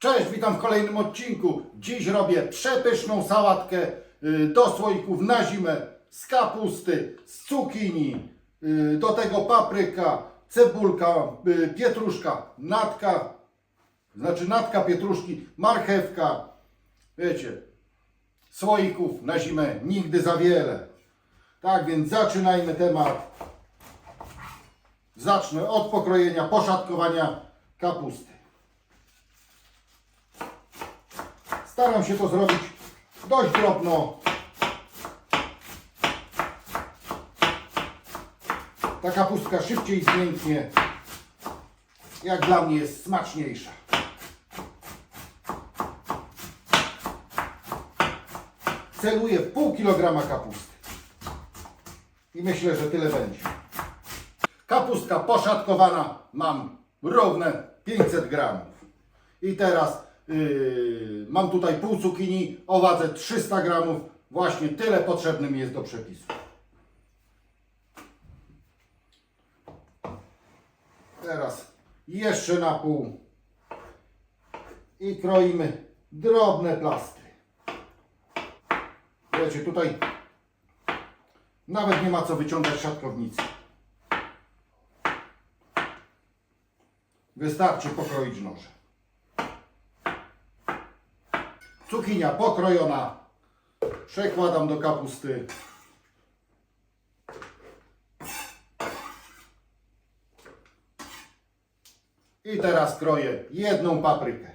Cześć, witam w kolejnym odcinku. Dziś robię przepyszną sałatkę y, do słoików na zimę z kapusty, z cukinii, y, do tego papryka, cebulka, y, pietruszka, natka, znaczy natka pietruszki, marchewka, wiecie, słoików na zimę nigdy za wiele. Tak więc zaczynajmy temat. Zacznę od pokrojenia, poszatkowania kapusty. Staram się to zrobić dość drobno. Ta kapustka szybciej zmięknie. Jak dla mnie jest smaczniejsza. Celuję pół kilograma kapusty. I myślę, że tyle będzie. Kapustka poszatkowana mam równe 500 gramów. I teraz yy, mam tutaj pół cukinii o wadze 300 gramów. Właśnie tyle potrzebny mi jest do przepisu. Teraz jeszcze na pół i kroimy drobne plastry. Wiecie, tutaj nawet nie ma co wyciągać szatkownicy. Wystarczy pokroić nożem. Cukinia pokrojona. Przekładam do kapusty. I teraz kroję jedną paprykę.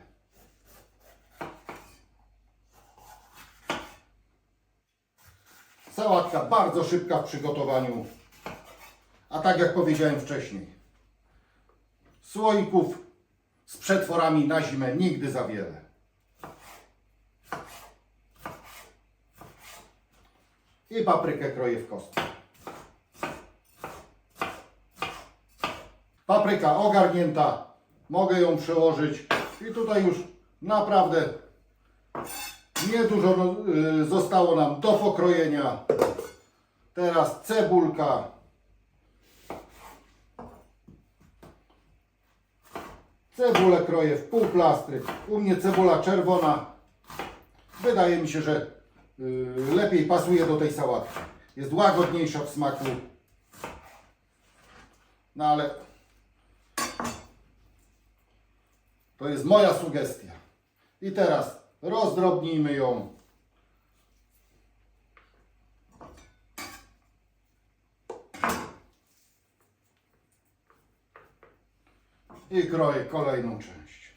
Sałatka bardzo szybka w przygotowaniu. A tak jak powiedziałem wcześniej, słoików z przetworami na zimę nigdy za wiele. I paprykę kroję w kostkę. Papryka ogarnięta. Mogę ją przełożyć. I tutaj już naprawdę niedużo y, zostało nam do pokrojenia. Teraz cebulka. Cebulę kroję w pół plastry. U mnie cebula czerwona. Wydaje mi się, że lepiej pasuje do tej sałatki. Jest łagodniejsza w smaku. No ale to jest moja sugestia. I teraz rozdrobnijmy ją. I kroję kolejną część.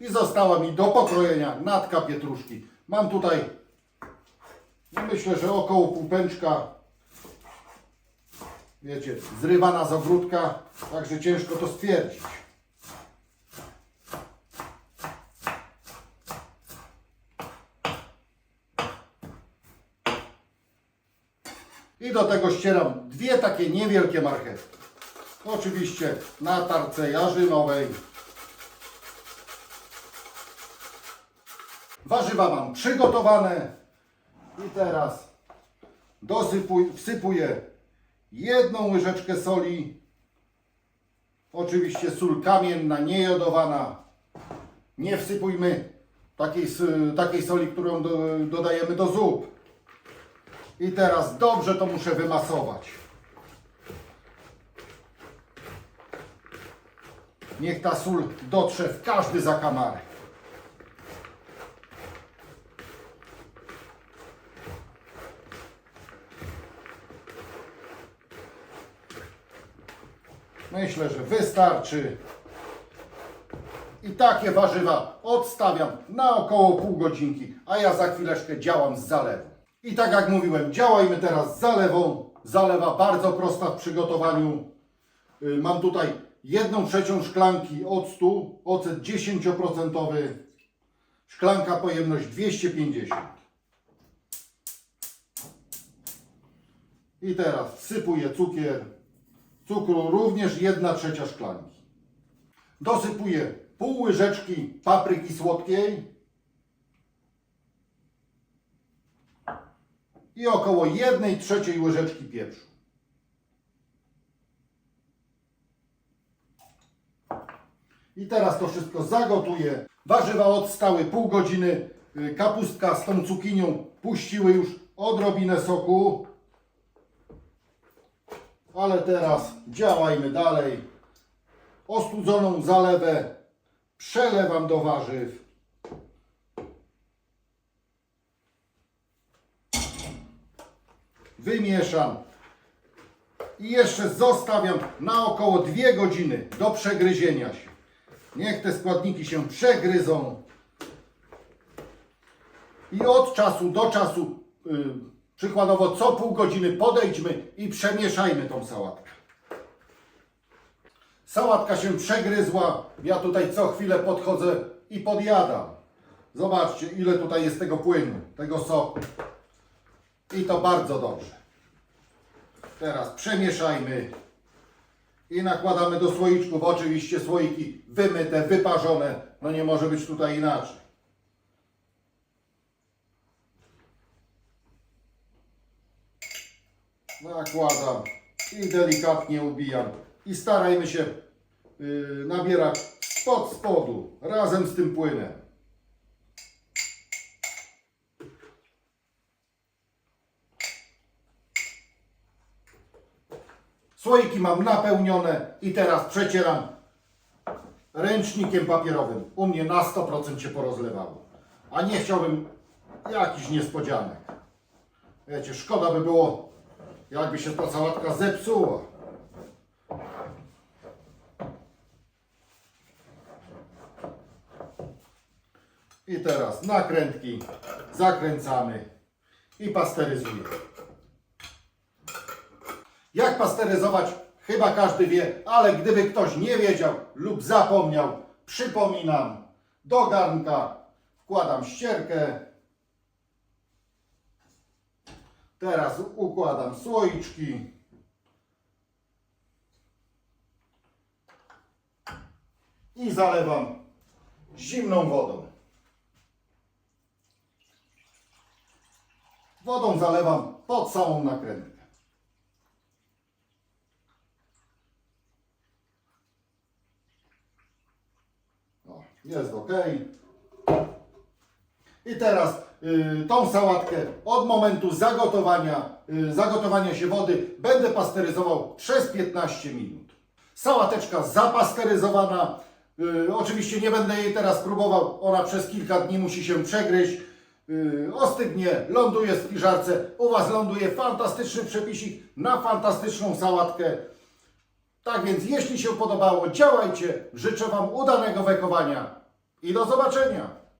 I została mi do pokrojenia natka pietruszki. Mam tutaj, no myślę, że około pół pęczka, wiecie, zrywana z ogródka, także ciężko to stwierdzić. I do tego ścieram dwie takie niewielkie marchewki. Oczywiście na tarce jarzynowej. Warzywa mam przygotowane. I teraz dosypuj, wsypuję jedną łyżeczkę soli. Oczywiście sól kamienna, niejodowana. Nie wsypujmy takiej, takiej soli, którą do, dodajemy do zup. I teraz dobrze to muszę wymasować. Niech ta sól dotrze w każdy zakamarek. Myślę, że wystarczy. I takie warzywa odstawiam na około pół godzinki, a ja za chwileczkę działam z zalewą. I tak jak mówiłem, działajmy teraz z zalewą. Zalewa bardzo prosta w przygotowaniu. Y, Mam tutaj jedną trzecią szklanki octu, ocet 10%, szklanka pojemność 250. I teraz wsypuję cukier, cukru również 1 trzecia szklanki. Dosypuję pół łyżeczki papryki słodkiej i około 1 trzeciej łyżeczki pieprzu. I teraz to wszystko zagotuję. Warzywa odstały pół godziny. Y, Kapustka z tą cukinią puściły już odrobinę soku. Ale teraz działajmy dalej. Ostudzoną zalewę przelewam do warzyw. Wymieszam. I jeszcze zostawiam na około 2 godziny do przegryzienia się. Niech te składniki się przegryzą. I od czasu do czasu, y, przykładowo co pół godziny podejdźmy i przemieszajmy tą sałatkę. Sałatka się przegryzła. Ja tutaj co chwilę podchodzę i podjadam. Zobaczcie, ile tutaj jest tego płynu, tego soku. I to bardzo dobrze. Teraz przemieszajmy i nakładamy do słoiczków. Oczywiście słoiki wymyte, wyparzone. No nie może być tutaj inaczej. Nakładam i delikatnie ubijam. I starajmy się yy, nabierać spod spodu razem z tym płynem. Słoiki mam napełnione i teraz przecieram ręcznikiem papierowym. U mnie na 100% się porozlewało. A nie chciałbym jakichś niespodzianek. Wiecie, szkoda by było, jakby się ta sałatka zepsuła. I teraz nakrętki zakręcamy i pasteryzujemy. Jak pasteryzować? Chyba każdy wie, ale gdyby ktoś nie wiedział lub zapomniał, przypominam, do garnka wkładam ścierkę. Teraz układam słoiczki. I zalewam zimną wodą. Wodą zalewam pod całą nakrętkę. O, jest ok. I teraz tą sałatkę od momentu zagotowania, y, zagotowania się wody będę pasteryzował przez 15 minut. Sałateczka zapasteryzowana. Y, oczywiście nie będę jej teraz próbował. Ona przez kilka dni musi się przegryźć. Y, ostygnie, ląduje w spiżarce. U Was ląduje fantastyczny przepisik na fantastyczną sałatkę. Tak więc, jeśli się podobało, działajcie. Życzę Wam udanego wekowania i do zobaczenia.